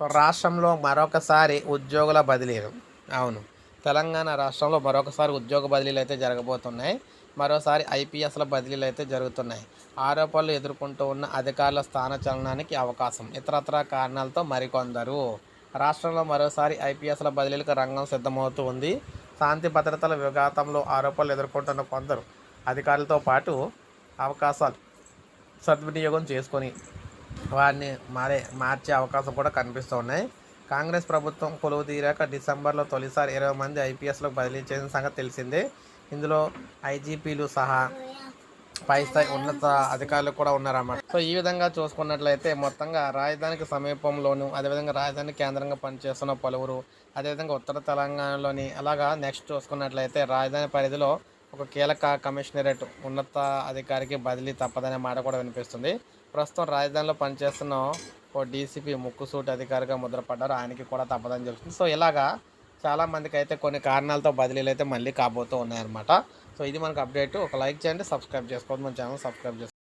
So రాష్ట్రంలో మరొకసారి ఉద్యోగుల బదిలీలు. అవును. తెలంగాణ రాష్ట్రంలో మరొకసారి ఉద్యోగ బదిలీలు అయితే జరగబోతున్నాయి. మరోసారి ఐపీఎస్ల బదిలీలు అయితే జరుగుతున్నాయి. ఆరోపణలు ఎదుర్కొంటూ ఉన్న అధికారుల స్థానచలనానికి అవకాశం. ఇతరత్ర కారణాలతో మరికొందరు. రాష్ట్రంలో మరోసారి ఐపీఎస్ల బదిలీలకు రంగం సిద్ధమవుతూ ఉంది. శాంతి భద్రతల విఘాతంలో ఆరోపణలు ఎదుర్కొంటున్న కొందరు అధికారులతో పాటు అవకాశాలు సద్వినియోగం చేసుకొని వారిని మారే మార్చే అవకాశం కూడా కనిపిస్తూ ఉన్నాయి. కాంగ్రెస్ ప్రభుత్వం కొలువు తీరాక డిసెంబర్లో తొలిసారి ఇరవై మంది ఐపీఎస్లకు బదిలీ చేసిన సంగతి తెలిసిందే. ఇందులో ఐజీపీలు సహా పై స్థాయి ఉన్నత అధికారులు కూడా ఉన్నారన్నమాట. సో ఈ విధంగా చూసుకున్నట్లయితే మొత్తంగా రాజధానికి సమీపంలోను అదేవిధంగా రాజధాని కేంద్రంగా పనిచేస్తున్న పలువురు అదేవిధంగా ఉత్తర తెలంగాణలోని అలాగా నెక్స్ట్ చూసుకున్నట్లయితే రాజధాని పరిధిలో ఒక కీలక కమిషనరేట్ ఉన్నత అధికారికి బదిలీ తప్పదనే మాట కూడా వినిపిస్తుంది. ప్రస్తుతం రాజధానిలో పనిచేస్తున్న ఓ డీసీపీ ముక్కుసూటి అధికారిగా ముద్రపడ్డారు. ఆయనకి కూడా తప్పదని చెప్తుంది. సో ఇలాగా చాలామందికి అయితే కొన్ని కారణాలతో బదిలీలు అయితే మళ్ళీ కాబోతూ ఉన్నాయన్నమాట. సో ఇది మనకు అప్డేట్. ఒక లైక్ చేయండి సబ్స్క్రైబ్ చేసుకోవద్దు. మన ఛానల్ సబ్స్క్రైబ్ చేసుకోండి.